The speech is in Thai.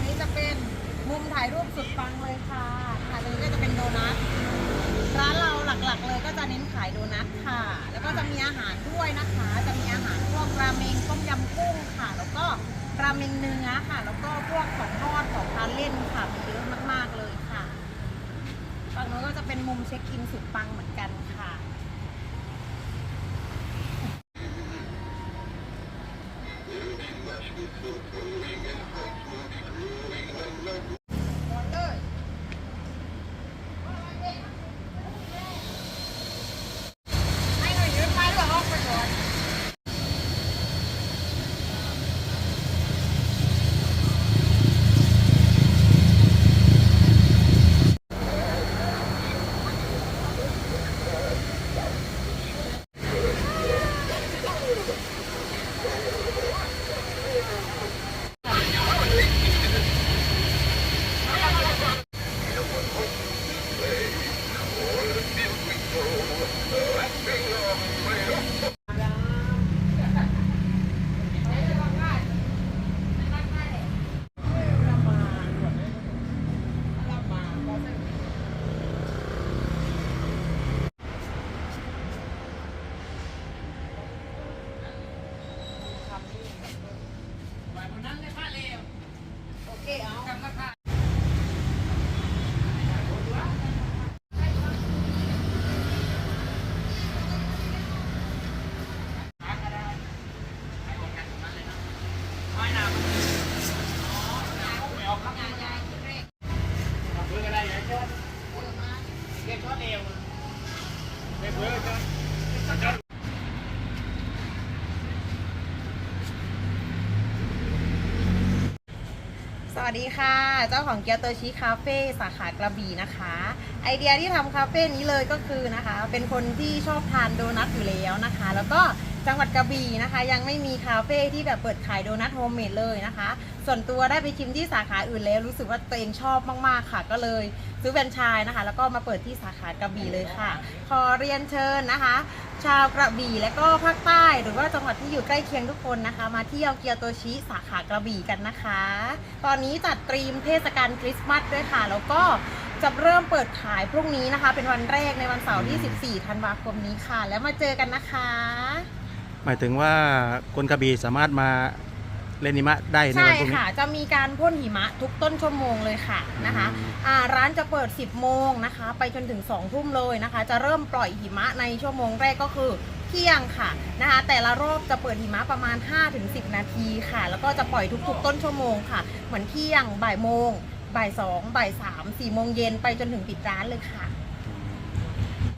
างนี้จะเป็นมุมถ่ายรูปสุดฟังเลยค่ะค่ะตรงนี้ก็จะเป็นโดนัท ร้านเราหลักๆ เลยก็จะเน้นขายโดนัทค่ะ แล้วก็จะมีอาหารด้วยนะคะ จะมีอาหารพวกราเมงต้มยำกุ้งค่ะ แล้วก็ราเมงเนื้อค่ะ แล้วก็พวกของทอดของทานเล่นค่ะมีเยอะมากๆเลยค่ะฝั่งนู้นก็จะเป็นมุมเช็คอินสุดฟังเหมือนกันค่ะ สวัสดีค่ะ เจ้าของเกียวโตชิคาเฟ่สาขากระบี่นะคะ ไอเดียที่ทำคาเฟ่นี้เลยก็คือนะคะ เป็นคนที่ชอบทานโดนัทอยู่แล้วนะคะ แล้วก็ จังหวัดกระบี่นะคะ ยังไม่มีคาเฟ่ที่แบบเปิดขายโดนัทโฮมเมดเลยนะคะ ส่วนตัวได้ไปชิมที่สาขาอื่นแล้ว รู้สึกว่าตัวเองชอบมากๆค่ะ ก็เลยซื้อแฟรนไชส์นะคะ แล้วก็มาเปิดที่สาขากระบี่เลยค่ะ ขอเรียนเชิญนะคะ ชาวกระบี่และก็ภาคใต้ หรือว่าจังหวัดที่อยู่ใกล้เคียงทุกคนนะคะ มาเที่ยวเกียวโตชิสาขากระบี่กันนะคะ ตอนนี้จัดตรีมเทศกาลคริสต์มาสด้วยค่ะ แล้วก็จะเริ่มเปิดขายพรุ่งนี้นะคะ เป็นวันแรกในวันเสาร์ที่ 14 ธันวาคมนี้ค่ะ แล้วมาเจอกันนะคะ หมายถึงว่าคนกระบี่สามารถมาเล่นนิมะได้ในใช่วันพรุ่งนี้ ค่ะ จะมีการพ่นหิมะทุกต้นชั่วโมงเลยค่ะนะคะอืม อ่าร้านจะเปิด 10 โมงนะคะ ไปจนถึง 2 ทุ่มเลยนะคะ จะเริ่มปล่อยหิมะในชั่วโมงแรกก็คือเที่ยงค่ะนะคะ แต่ละรอบจะเปิดหิมะประมาณ 5-10 นาทีค่ะ แล้วก็จะปล่อยทุกๆ ต้นชั่วโมงค่ะ เหมือนเที่ยงบ่ายโมงบ่ายสองบ่ายสามสี่โมงเย็นไปจนถึงปิดร้านเลยค่ะ